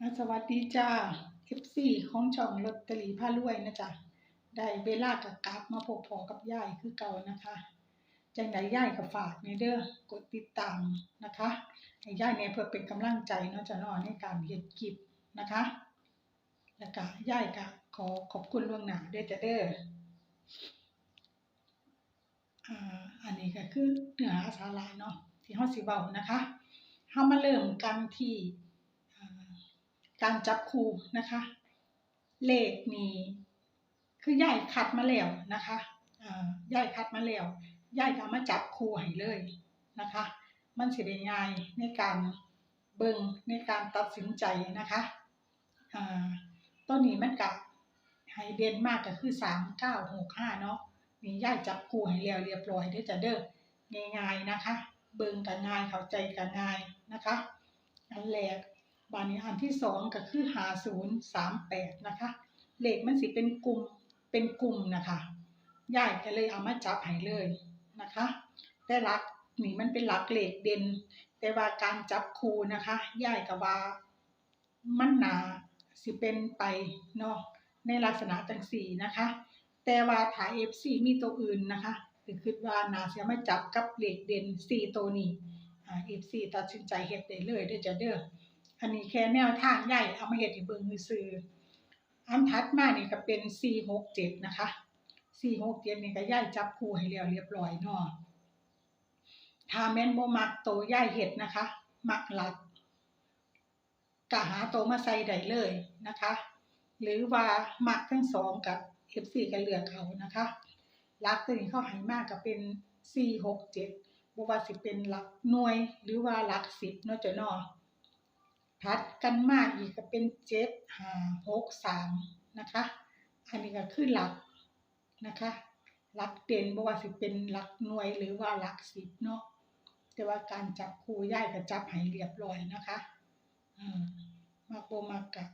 อะสวัสดีจ้า FC ของช่องลอตเตอรี่พารวยนะจ๊ะได้เวลากับกลับมาพบพอกับยายคือเก่านะคะจังไดยายก็ฝากในเด้อกดติดตามนะคะให้ยายเนี่ยเพื่อเป็นกำลังใจเนาะจะนอนในการเฮ็ดคลิปนะคะ แล้วก็ยายก็ขอขอบคุณล่วงหน้าด้วยจ้ะเด้ออ่าอันนี้ก็คือเนื้อหาสาระเนาะที่เฮาสิเว้านะคะเฮามาเริ่มกันที่ การจับคู่นะคะ เลขนี่คือย่ายคัดมาแล้วนะคะอ่าย่ายคัดมาแล้วย่ายก็เอามาจับคู่ให้เลยนะคะ มันสิได้ง่ายในการเบิ่งในการตัดสินใจนะคะอ่าตอนนี้มันก็ให้เดนมากก็คือ3965เนาะนี่ย่ายจับคู่ให้แล้วเรียบร้อยเด้อจะเด้อง่ายๆนะคะ เบิ่งก็ง่ายเข้าใจก็ง่ายนะคะอันแรก บานนี้อันที่สองก็คือหาศูนย์สามแปดนะคะเลขมันสิเป็นกลุ่มเป็นกลุ่มนะคะยายก็เลยเอามาจับให้เลยนะคะแต่หลักนี่มันเป็นหลักเลขเด่น แต่ว่าการจับคู่นะคะยายก็ว่ามันหนาสิเป็นไปเนาะในลักษณะจังสี่นะคะ แต่ว่าถ้า FC มีตัวอื่นนะคะก็คิดว่าน่าสิเอามาจับกับเลขเด่นสี่ตัวนี้อ่า FC ตัดสินใจเฮ็ดได้เลยเด้อจ้ะเด้อ อันนี้แค่แนวทางใหญ่เอามาเฮ็ดให้เบิ่งซื่ออันถัดมานี่ก็เป็น467นะคะ467นี่ก็ย้ายจับคู่ให้แล้วเรียบร้อยเนาะถ้าแม่นบ่มักโตย้ายเฮ็ดนะคะ มักหลักก็หาโตมาใส่ได้เลยนะคะ หรือว่ามักทั้งสองกับ FC ก็เลือกเอานะคะลักตัวนี้เข้าให้มากก็เป็น467บ่ว่าสิเป็นหลักหน่วยหรือว่าหลัก10เนาะจ้ะเนาะถัดกันมาอีกก็เป็นเจ็ดห้าหกสามนะคะ อันนี้ก็คือหลักนะคะหลักเด่นบ่ว่าสิเป็นหลักหน่วยหรือว่าหลักสิบเนาะแต่ว่าการจับคู่ย่ายก็จับให้เรียบร้อยนะคะอืมมักบ่มักกะ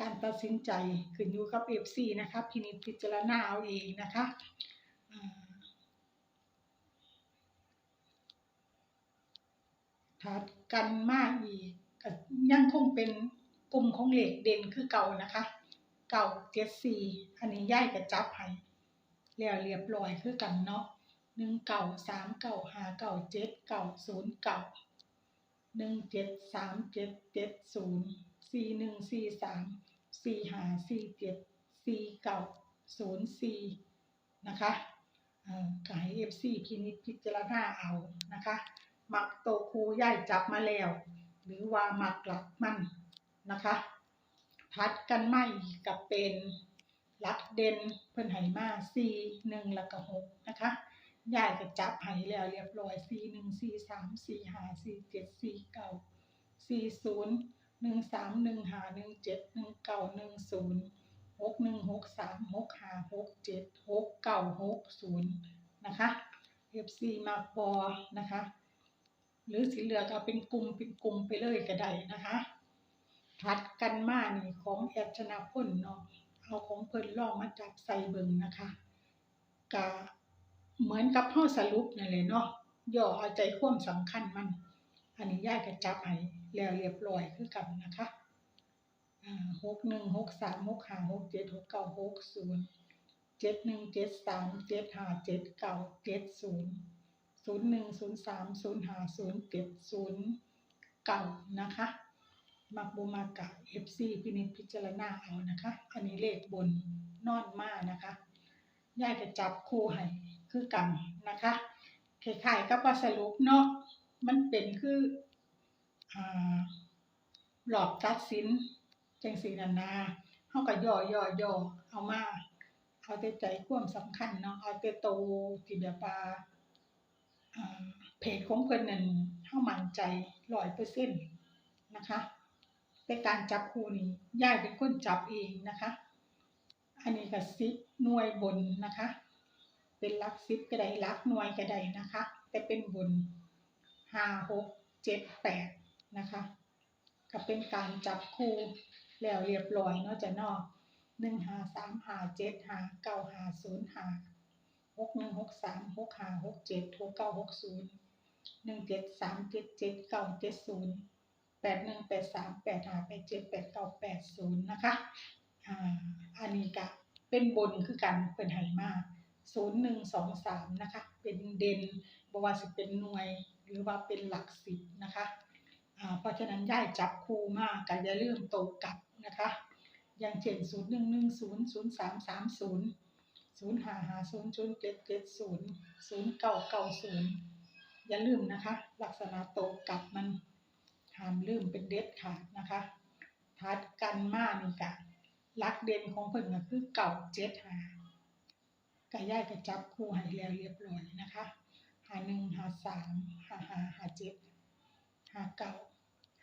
การตัดสินใจขึ้นอยู่กับ FC นะคะพินิจพิจารณาเอาเองนะคะอ่าถัดกันมาอีก ก็ยังคงเป็นกลุ่มของเหล็กเด่นคือเก่านะคะ เก่าเจ็ดสี่อันนี้ย่ายกับจับให้แล้วเรียบร้อยคือกันเนาะหนึ่งเก่าสามเก่าหาเก่าเจ็ดเก่าศูนย์เก่าหนึ่งเจ็ดสามเจ็ดเจ็ดศูนย์สี่หนึ่งสี่สามสี่หาสี่เจ็ดสี่เก่าศูนย์สี่นะคะอ่อก็ให้เอฟซีพินิจพิจารณาเอานะคะ มักโตครูย่ายจับมาแล้ว หรือว่ามักหลักมันนะคะพัดกันไม่กับเป็นลักเดนเพื่อนไหมาซีหนึ่งแล้วก็หกนะคะยายก็จับไหแล้วเรียบร้อยซีหนึ่งซีสามซีห้าซีเจ็ดซีเก้าซีศูนย์หนึ่งสามหนึ่งห้าหนึ่งเจ็ดหนึ่งเก้าหนึ่งศูนย์หกหนึ่งหกสามหกห้าหกเจ็ดหกเก้าหกศูนย์นะคะเอฟซีมาปอนะคะ หรือสีเหลืองเอาเป็นกลุ่มเป็นกลุ่มไปเลยก็ได้นะคะถัดกันมานี่ของแอดชนะพ้นเนาะเอาของเพิ่นลองมาจับใส่เบิ่งนะคะกะเหมือนกับเฮาสรุปนั่นแหละเนาะย่อเอาใจความสำคัญมัน อันนี้ย่ายก็จับให้แล้วเรียบร้อยคือกันนะคะหกหนึ่งหกสามหกห้าหกเจ็ดหกเก้าหกศูนย์เจ็ดหนึ่งเจ็ดสามเจ็ดห้าเจ็ดเก้าเจ็ดศูนย์ ศูนย์หนึ่งศูนย์สามศูนย์ห้าศูนย์เจ็ดศูนย์เก่านะคะมักบูมากะเอฟซีพินิจพิจารณาเอานะคะ อันนี้เลขบนนอนมานะคะยายจะจับคู่ให้คือกันนะคะคล้ายๆกับว่าสรุปเนาะมันเป็นคือหลอกตัดสินจังสีนันาเฮาก็ย่อย่อย่อเอามา เอาแต่ใจความสำคัญเนาะเอาแต่โตที่แบบว่า เพจของเพิ่นนั่นเฮามั่นใจ100%นต์นะคะแต่การจับคู่นี่ยายเป็นคนจับเองนะคะ อันนี้ก็10หน่วยบนนะคะ เป็นลัก10ก็ได้หลักหน่วยก็ได้นะคะ แต่เป็นบน5 6 7 8นะคะ ก็เป็นการจับคู่แล้วเรียบร้อยเนาะจ้ะเนาะ1 5 3 5 7 5 9 5 0 5ห หกหนึ่งหกสามหกห้าหกเจ็ดหกเก้าหกศูนย์หนึ่งเจ็ดสามเจ็ดเจ็ดเก้าเจ็ดศูนย์แปดหนึ่งแปดสามแปดห้าแปดเจ็ดแปดเก้าแปดศูนย์นะคะอ่าอันนี้ก็เป็นบนคือกันเป็นไหมาศูนย์หนึ่งสองสามนะคะ เป็นเด่นบว่าสิเป็นหน่วย หรือว่าเป็นหลักสิบนะคะอ่าเพราะฉะนั้นย่ายจับคู่มากก็อย่าลืมโตรงกับนะคะ อย่างเช่นศูนย์หนึ่งหนึ่งศูนย์ศูนย์สามสามศูนย์ ศูนย์หาหาศูนย์ศูนย์เจ็ดเจ็ดศูนย์ศูนย์เก้าเก้าศูนย์อย่าลืมนะคะ ลักษณะโตรงกับมันห้ามลืมเป็นเด็ดขาดนะคะทัดกันมานี่กะลักเด่นของเพิ่นก็คือเก่าเจ็ดหากะย่ายก็จับคู่ให้แล้วเรียบร้อยนะคะหาหนึ่งหาสามหาหาหาเจ็ดหาเก้า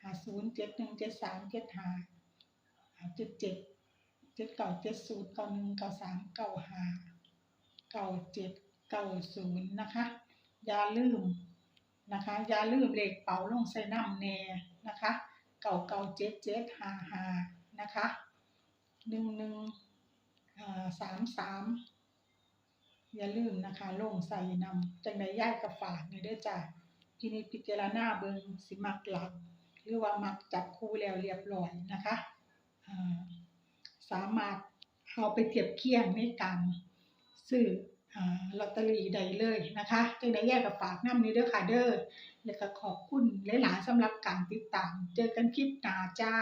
หาศูนย์เจ็ดหนึ่งเจ็ดสามเจ็ดห้าเจ็ดเจ็ดเจ็ดเก้าเจ็ดศูนย์เก้าหนึ่งเก้าสามเก้าหา เก้าเจ็ดเก้าศูนย์นะคะ อย่าลืมนะคะ อย่าลืมเลขเป๋าลงใส่น้ำแน่นะคะเก้าเก้าเจ็ดเจ็ดห้าห้านะคะหนึ่งหนึ่งสามสามอย่าลืมนะคะลงใส่นำจังใดย่ายกับฝากนี่เด้อจ้ะพินิจพิจารณาเบิงสิมักหลัก หรือว่ามักจับคู่แล้วเรียบร้อยนะคะาสามารถเอาไปเทียบเคียงในการ ซื้ออลอตเตอรี่ใดเลยนะคะจังได้แยกกับฝากน้ำนี้เด้อค่ะเด้อแล้วก็ขอบคุณหลายๆสำหรับการติดตาม เจอกันคลิปหน้าจ้า